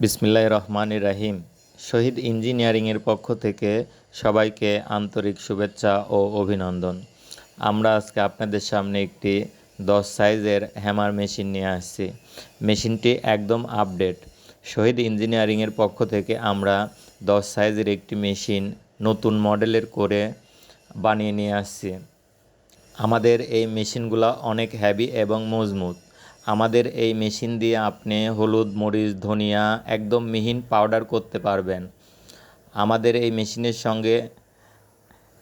বিসমিল্লাহ রহমান রাহিম। শহীদ ইঞ্জিনিয়ারিংয়ের পক্ষ থেকে সবাইকে আন্তরিক শুভেচ্ছা ও অভিনন্দন। আমরা আজকে আপনাদের সামনে একটি দশ সাইজের হ্যামার মেশিন নিয়ে আসছি। মেশিনটি একদম আপডেট। শহীদ ইঞ্জিনিয়ারিংয়ের পক্ষ থেকে আমরা দশ সাইজের একটি মেশিন নতুন মডেলের করে বানিয়ে নিয়ে আসছি। আমাদের এই মেশিনগুলো অনেক হ্যাভি এবং মজবুত। আমাদের এই মেশিন দিয়ে আপনি হলুদ, মরিচ, ধনিয়া একদম মিহিন পাউডার করতে পারবেন। আমাদের এই মেশিনের সঙ্গে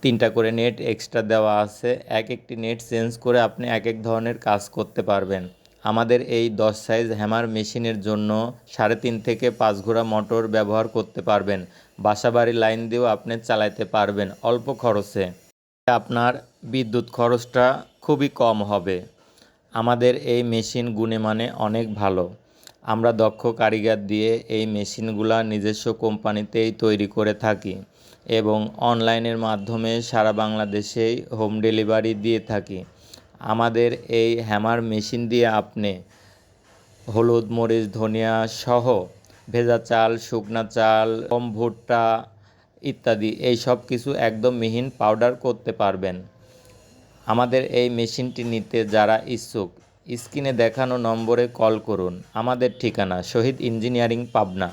তিনটা করে নেট এক্সট্রা দেওয়া আছে। এক একটি নেট চেঞ্জ করে আপনি এক এক ধরনের কাজ করতে পারবেন। আমাদের এই দশ সাইজ হ্যামার মেশিনের জন্য সাড়ে তিন থেকে পাঁচ ঘোড়া মোটর ব্যবহার করতে পারবেন। বাসাবাড়ি লাইন দিয়েও আপনি চালাতে পারবেন অল্প খরচে। আপনার বিদ্যুৎ খরচটা খুবই কম হবে। আমাদের এই মেশিন গুণে মানে অনেক ভালো। আমরা দক্ষ কারিগর দিয়ে এই মেশিনগুলা নিজস্ব কোম্পানিতেই তৈরি করে থাকি এবং অনলাইনের মাধ্যমে সারা বাংলাদেশেই হোম ডেলিভারি দিয়ে থাকি। আমাদের এই হ্যামার মেশিন দিয়ে আপনি হলুদ, মরিচ, ধনিয়া সহ ভেজা চাল, শুকনা চাল, গম, ভুট্টা ইত্যাদি এই সব কিছু একদম মিহিন পাউডার করতে পারবেন। আমাদের এই মেশিনটি নিতে যারা ইচ্ছুক, স্ক্রিনে দেখানো নম্বরে কল করুন। আমাদের ঠিকানা, শহীদ ইঞ্জিনিয়ারিং, পাবনা।